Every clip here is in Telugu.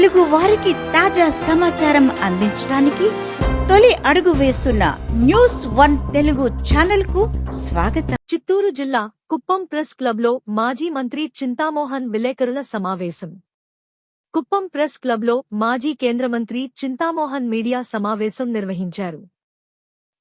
తెలుగు వారికి తాజా సమాచారం అందించడానికి తొలి అడుగు వేస్తున్న న్యూస్ వన్ తెలుగు ఛానల్కు స్వాగతం. చిత్తూరు జిల్లా కుప్పం ప్రెస్ క్లబ్లో మాజీ మంత్రి చింతామోహన్ విలేకరుల సమావేశం. కుప్పం ప్రెస్ క్లబ్లో మాజీ కేంద్ర మంత్రి చింతామోహన్ మీడియా సమావేశం నిర్వహించారు.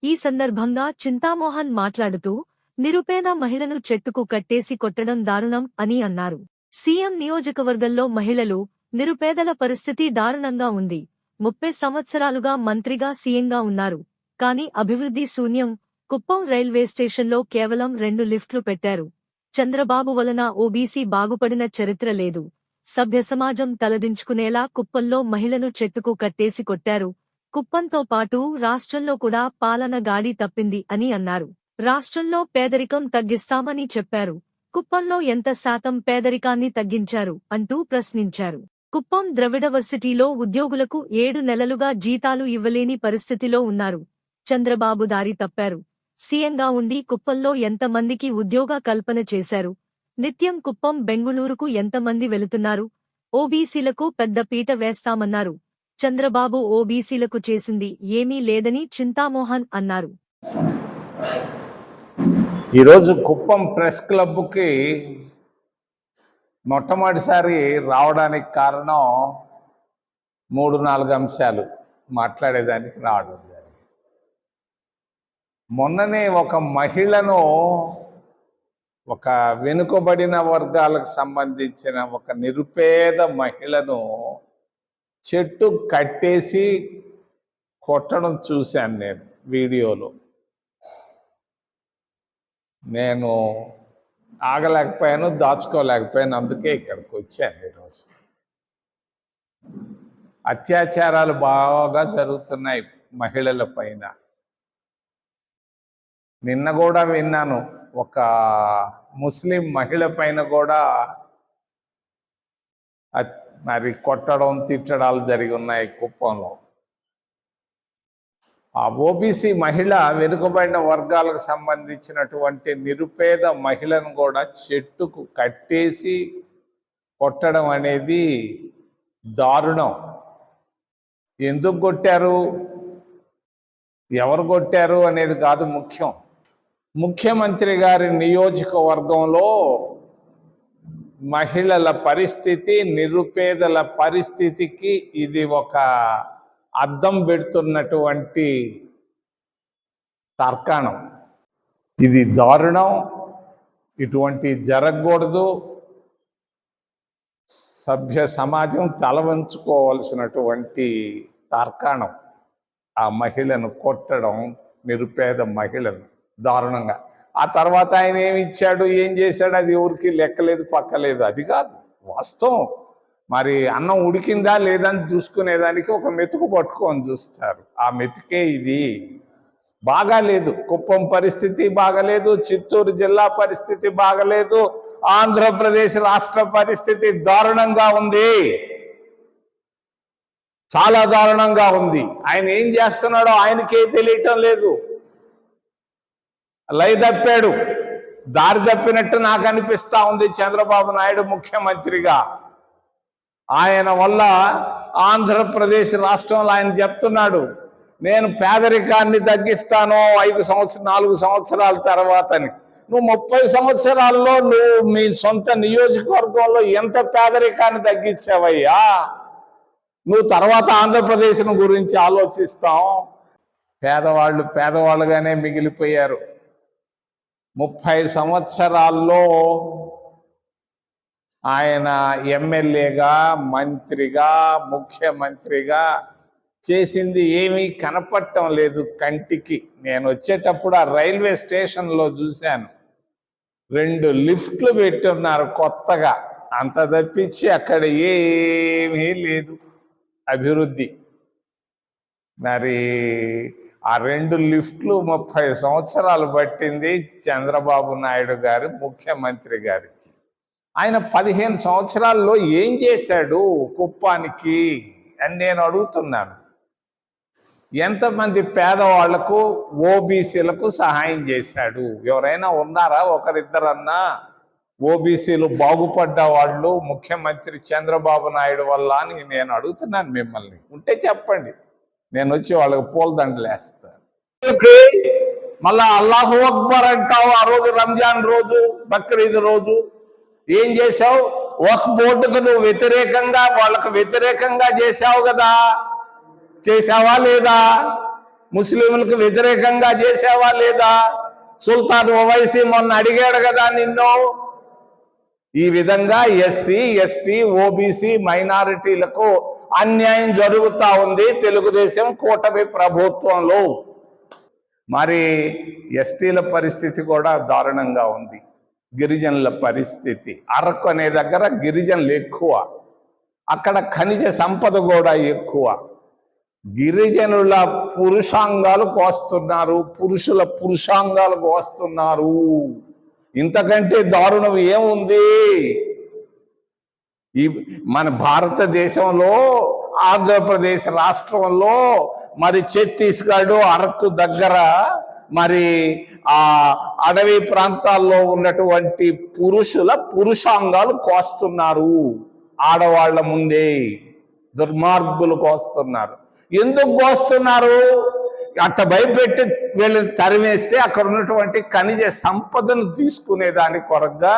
ఈ సందర్భంగా చింతామోహన్ మాట్లాడుతూ నిరుపేద మహిళను చెట్టుకు కట్టేసి కొట్టడం దారుణం అని అన్నారు. సీఎం నియోజకవర్గంలో మహిళలు నిరుపేదల పరిస్థితి దారుణంగా ఉంది. ముప్పై సంవత్సరాలుగా మంత్రిగా సీఎంగా ఉన్నారు. కాని అభివృద్ధి శూన్యం. కుప్పం రైల్వే స్టేషన్లో కేవలం రెండు లిఫ్ట్లు పెట్టారు. చంద్రబాబు వలన ఓబీసీ బాగుపడిన చరిత్ర లేదు. సభ్య సమాజం తలదించుకునేలా కుప్పంలో మహిళను చెట్టుకు కట్టేసి కొట్టారు. కుప్పంతో పాటు రాష్ట్రంలో కూడా పాలన గాడి తప్పింది అని అన్నారు. రాష్ట్రంలో పేదరికం తగ్గిస్తామని చెప్పారు. కుప్పంలో ఎంత శాతం పేదరికాన్ని తగ్గించారు అంటూ ప్రశ్నించారు. కుప్పం ద్రవిడ వర్సిటీలో ఉద్యోగులకు ఏడు నెలలుగా జీతాలు ఇవ్వలేని పరిస్థితిలో ఉన్నారు. చంద్రబాబు దారి తప్పారు. సీఎంగా ఉండి కుప్పంలో ఎంతమందికి ఉద్యోగ కల్పన చేశారు? నిత్యం కుప్పం బెంగుళూరుకు ఎంతమంది వెళుతున్నారు? ఓబీసీలకు పెద్ద పీట వేస్తామన్నారు. చంద్రబాబు ఓబీసీలకు చేసింది ఏమీ లేదని చింతామోహన్ అన్నారు. ఈరోజు కుప్పం ప్రెస్ క్లబ్కి మొట్టమొదటిసారి రావడానికి కారణం మూడు నాలుగు అంశాలు మాట్లాడేదానికి రావడం జరిగింది. మొన్ననే ఒక మహిళను ఒక వెనుకబడిన వర్గాలకు సంబంధించిన ఒక నిరుపేద మహిళను చెట్టు కట్టేసి కొట్టడం చూశాను నేను వీడియోలో. నేను ఆగలేకపోయాను దాచుకోలేకపోయాను అందుకే ఇక్కడికి వచ్చాను ఈరోజు. అత్యాచారాలు బాగా జరుగుతున్నాయి మహిళల పైన. నిన్న కూడా విన్నాను ఒక ముస్లిం మహిళ పైన కూడా మరి కొట్టడం తిట్టడాలు జరిగి ఉన్నాయి కుప్పంలో. ఆ ఓబీసీ మహిళ వెనుకబడిన వర్గాలకు సంబంధించినటువంటి నిరుపేద మహిళను కూడా చెట్టుకు కట్టేసి కొట్టడం అనేది దారుణం. ఎందుకు కొట్టారు? ఎవరు కొట్టారు అనేది కాదు ముఖ్యం. ముఖ్యమంత్రి గారి నియోజకవర్గంలో మహిళల పరిస్థితి నిరుపేదల పరిస్థితికి ఇది ఒక అద్దం పెడుతున్నటువంటి తర్కాణం. ఇది దారుణం. ఇటువంటి జరగకూడదు. సభ్య సమాజం తలవంచుకోవలసినటువంటి తర్కాణం. ఆ మహిళను కొట్టడం నిరుపేద మహిళను దారుణంగా. ఆ తర్వాత ఆయన ఏమి ఇచ్చాడు? ఏం చేశాడు? అది ఎవరికి లెక్కలేదు పక్కలేదు. అది కాదు. వాస్తవం. మరి అన్నం ఉడికిందా లేదని చూసుకునేదానికి ఒక మెతుకు పట్టుకొని చూస్తారు. ఆ మెతుకే ఇది. బాగాలేదు. కుప్పం పరిస్థితి బాగలేదు. చిత్తూరు జిల్లా పరిస్థితి బాగలేదు. ఆంధ్రప్రదేశ్ రాష్ట్ర పరిస్థితి దారుణంగా ఉంది. చాలా దారుణంగా ఉంది. ఆయన ఏం చేస్తున్నాడో ఆయనకే తెలియటం లేదు. లై తప్పాడు దారి తప్పినట్టు నాకు అనిపిస్తా ఉంది చంద్రబాబు నాయుడు ముఖ్యమంత్రిగా. ఆయన వల్ల ఆంధ్రప్రదేశ్ రాష్ట్రంలో ఆయన చెప్తున్నాడు నేను పేదరికాన్ని తగ్గిస్తాను ఐదు సంవత్సరం నాలుగు సంవత్సరాల తర్వాతని. నువ్వు ముప్పై సంవత్సరాల్లో నువ్వు మీ సొంత నియోజకవర్గంలో ఎంత పేదరికాన్ని తగ్గించావయ్యా? నువ్వు తర్వాత ఆంధ్రప్రదేశ్ గురించి ఆలోచిస్తాం పేదవాళ్ళు పేదవాళ్ళుగానే మిగిలిపోయారు. ముప్పై సంవత్సరాల్లో ఆయన ఎమ్మెల్యేగా మంత్రిగా ముఖ్యమంత్రిగా చేసింది ఏమీ కనపడటం లేదు కంటికి. నేను వచ్చేటప్పుడు ఆ రైల్వే స్టేషన్లో చూశాను. రెండు లిఫ్ట్లు పెట్టున్నారు కొత్తగా. అంత తప్పించి అక్కడ ఏమీ లేదు. అభివృద్ధి. మరి ఆ రెండు లిఫ్ట్లు ముప్పై సంవత్సరాలు పట్టింది చంద్రబాబు నాయుడు గారు ముఖ్యమంత్రి గారికి. ఆయన పదిహేను సంవత్సరాల్లో ఏం చేశాడు కుప్పానికి అని నేను అడుగుతున్నాను. ఎంతమంది ఓబీసీలు బాగుపడ్డ వాళ్ళు ముఖ్యమంత్రి చంద్రబాబు నాయుడు వల్ల అని నేను అడుగుతున్నాను మిమ్మల్ని. ఉంటే చెప్పండి. నేను వచ్చి వాళ్ళకి పూలదండలు వేస్తాను. మళ్ళా అల్లాహు అక్బర్ అంటావు ఆ రోజు రంజాన్ రోజు బక్రీద్ రోజు. ఏం చేశావు? ఒక బోర్డుకు నువ్వు వ్యతిరేకంగా వాళ్ళకు వ్యతిరేకంగా చేశావు కదా. చేశావా లేదా? ముస్లింలకు వ్యతిరేకంగా చేశావా లేదా? సుల్తాన్ ఓవైసీ మొన్న అడిగాడు కదా నిన్ను. ఈ విధంగా ఎస్సీ ఎస్టీ ఓబీసీ మైనారిటీలకు అన్యాయం జరుగుతూ ఉంది తెలుగుదేశం కూటమి ప్రభుత్వంలో. మరి ఎస్టీల పరిస్థితి కూడా దారుణంగా ఉంది. గిరిజనుల పరిస్థితి. అరకు అనే దగ్గర గిరిజనులు ఎక్కువ. అక్కడ ఖనిజ సంపద కూడా ఎక్కువ. గిరిజనుల పురుషాంగాలు కోస్తున్నారు. పురుషుల పురుషాంగాలు కోస్తున్నారు ఇంతకంటే దారుణం ఏముంది? ఈ మన భారతదేశంలో ఆంధ్రప్రదేశ్ రాష్ట్రంలో మరి ఛత్తీస్గఢ్ అరకు దగ్గర మరి ఆ అడవి ప్రాంతాల్లో ఉన్నటువంటి పురుషుల పురుషాంగాలు కోస్తున్నారు. ఆడవాళ్ళ ముందే దుర్మార్గులు కోస్తున్నారు. ఎందుకు కోస్తున్నారు? అట్ట భయపెట్టి వీళ్ళని తరిమేస్తే అక్కడ ఉన్నటువంటి ఖనిజ సంపదను తీసుకునే దాని కొరగా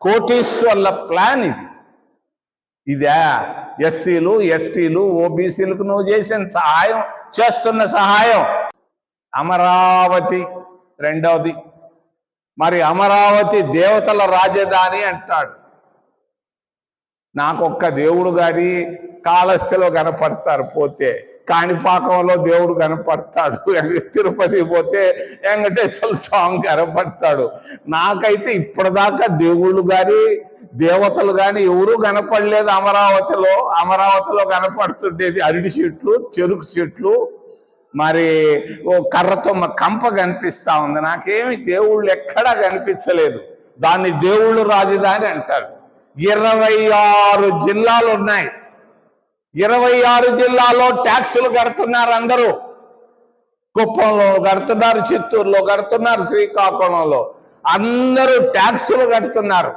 కోటీశ్వర్ల ప్లాన్ ఇది. ఇదే ఎస్సీలు ఎస్టీలు ఓబీసీలకు నువ్వు చేసిన సహాయం చేస్తున్న సహాయం. అమరావతి రెండవది. మరి అమరావతి దేవతల రాజధాని అంటాడు. నాకొక్క దేవుడు గారి కాళస్థిలో కనపడతారు పోతే కాణిపాకంలో దేవుడు కనపడతాడు తిరుపతి పోతే వెంకటేశ్వర స్వామి కనపడతాడు. నాకైతే ఇప్పటిదాకా దేవుళ్ళు కానీ దేవతలు కానీ ఎవరూ కనపడలేదు అమరావతిలో. అమరావతిలో కనపడుతుండేది అరటి చెట్లు చెరుకు చెట్లు మరి ఓ కర్రతో కంప కనిపిస్తా ఉంది. నాకేమి దేవుళ్ళు ఎక్కడా కనిపించలేదు. దాన్ని దేవుళ్ళు రాజధాని అంటారు. ఇరవై ఆరు జిల్లాలు ఉన్నాయి. ఇరవై ఆరు జిల్లాలో ట్యాక్సులు కడుతున్నారు అందరూ. కుప్పంలో కడుతున్నారు చిత్తూరులో కడుతున్నారు శ్రీకాకుళంలో. అందరూ ట్యాక్సులు కడుతున్నారు.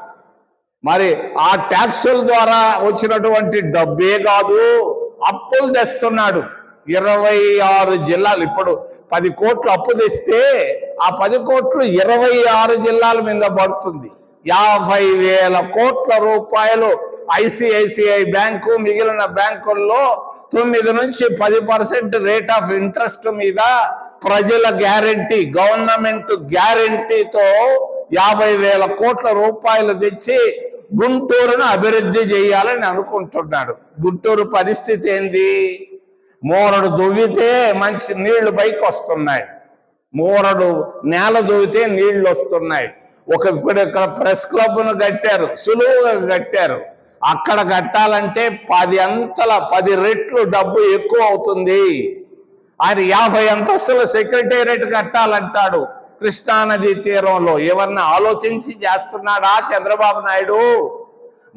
మరి ఆ ట్యాక్సుల ద్వారా వచ్చినటువంటి డబ్బే కాదు అప్పులు తెస్తున్నాడు. ఇరవై ఆరు జిల్లాలు. ఇప్పుడు పది కోట్లు అప్పు తెస్తే ఆ పది కోట్లు ఇరవై ఆరు జిల్లాల మీద పడుతుంది. యాభై వేల కోట్ల రూపాయలు ఐసిఐసిఐ బ్యాంకు మిగిలిన బ్యాంకుల్లో తొమ్మిది నుంచి పది పర్సెంట్ రేట్ ఆఫ్ ఇంట్రెస్ట్ మీద ప్రజల గ్యారంటీ గవర్నమెంట్ గ్యారంటీతో యాభై వేల కోట్ల రూపాయలు తెచ్చి గుంటూరును అభివృద్ధి చేయాలని అనుకుంటున్నాడు. గుంటూరు పరిస్థితి ఏంది? మూరడు దువ్వితే మంచి నీళ్ళు పైకి వస్తున్నాయి మూరడు నేల దువ్వితే నీళ్ళు వస్తున్నాయి. ఒక ఇప్పుడు ఇక్కడ ప్రెస్ క్లబ్ను కట్టారు సులువుగా కట్టారు. అక్కడ కట్టాలంటే పది అంతల పది రెట్లు డబ్బు ఎక్కువ అవుతుంది. ఆయన యాభై అంతస్తుల సెక్రటేరియట్ కట్టాలంటాడు కృష్ణానది తీరంలో. ఎవరిని ఆలోచించి చేస్తున్నాడా చంద్రబాబు నాయుడు?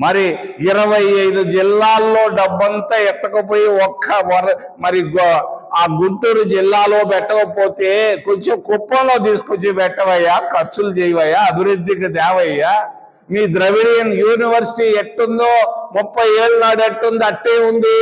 మరి ఇరవై ఐదు జిల్లాల్లో డబ్బంతా ఎత్తకపోయి ఒక్క వర మరి గో- ఆ గుంటూరు జిల్లాలో పెట్టకపోతే కొంచెం కుప్పంలో తీసుకొచ్చి పెట్టవయ్యా ఖర్చులు చేయవయ్యా అభివృద్ధికి దేవయ్యా మీ ద్రవిడియన్ యూనివర్సిటీ ఎట్టుందో ముప్పై ఏళ్ళ నాడు ఎట్టుంది అట్టే ఉంది.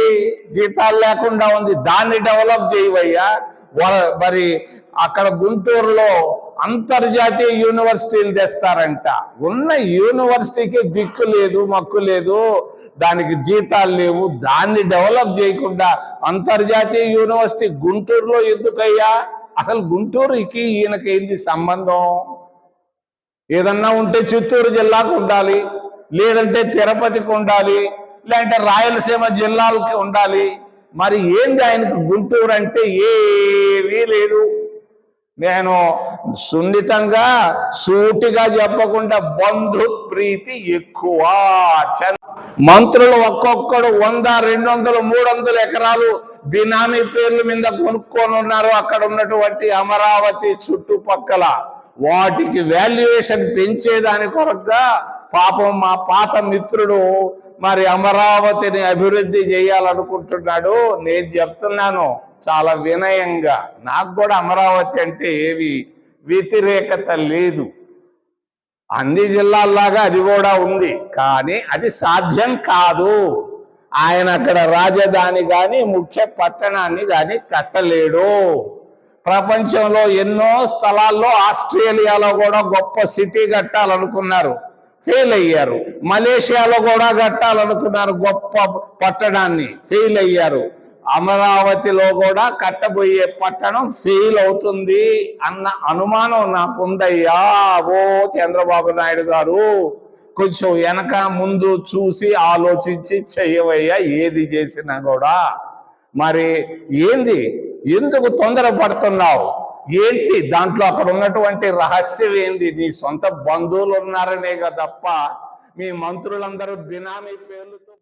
జీతాలు లేకుండా ఉంది. దాన్ని డెవలప్ చేయవయ్యా. వర- మరి అక్కడ గుంటూరులో అంతర్జాతీయ యూనివర్సిటీలు తెస్తారంట. ఉన్న యూనివర్సిటీకి దిక్కు లేదు మక్కు లేదు. దానికి జీతాలు లేవు. దాన్ని డెవలప్ చేయకుండా అంతర్జాతీయ యూనివర్సిటీ గుంటూరులో ఎందుకయ్యా? అసలు గుంటూరుకి ఈయనకి ఏంది సంబంధం? ఏదన్నా ఉంటే చిత్తూరు జిల్లాకు ఉండాలి లేదంటే తిరుపతికి ఉండాలి లేదంటే రాయలసీమ జిల్లాలకి ఉండాలి. మరి ఏంది ఆయనకు గుంటూరు అంటే ఏమీ లేదు. నేను సున్నితంగా సూటిగా చెప్పకుండా బంధు ప్రీతి ఎక్కువ. మంత్రులు ఒక్కొక్కడు వంద రెండు వందలు మూడు వందల ఎకరాలు బినామీ పేర్ల మీద కొనుక్కొని ఉన్నారు అక్కడ ఉన్నటువంటి అమరావతి చుట్టుపక్కల. వాటికి వాల్యుయేషన్ పెంచేదాని కొరకుగా పాపం మా పాత మిత్రుడు మరి అమరావతిని అభివృద్ధి చేయాలనుకుంటున్నాడు. నేను చెప్తున్నాను చాలా వినయంగా. నాకు కూడా అమరావతి అంటే ఏవి వ్యతిరేకత లేదు. అన్ని జిల్లాల్లాగా అది కూడా ఉంది. కానీ అది సాధ్యం కాదు. ఆయన అక్కడ రాజధాని కానీ ముఖ్య పట్టణాన్ని కానీ కట్టలేడు. ప్రపంచంలో ఎన్నో స్థలాల్లో ఆస్ట్రేలియాలో కూడా గొప్ప సిటీ కట్టాలనుకున్నారు. ఫెయిల్ అయ్యారు మలేషియాలో కూడా కట్టాలనుకున్నారు గొప్ప పట్టణాన్ని. ఫెయిల్ అయ్యారు అమరావతిలో కూడా కట్టబోయే పట్టణం ఫెయిల్ అవుతుంది అన్న అనుమానం నాకుందయ్యా. ఓ చంద్రబాబు నాయుడు గారు కొంచెం వెనక ముందు చూసి ఆలోచించి చెయ్యవయ్యా ఏది చేసినా కూడా. మరి ఏంది? ఎందుకు తొందరపడుతున్నావు? ఏంటి? దాంట్లో అక్కడ ఉన్నటువంటి రహస్యం ఏంది? నీ సొంత బంధువులు ఉన్నారనే తప్ప మీ మంత్రులందరూ బినామీ పేర్లతో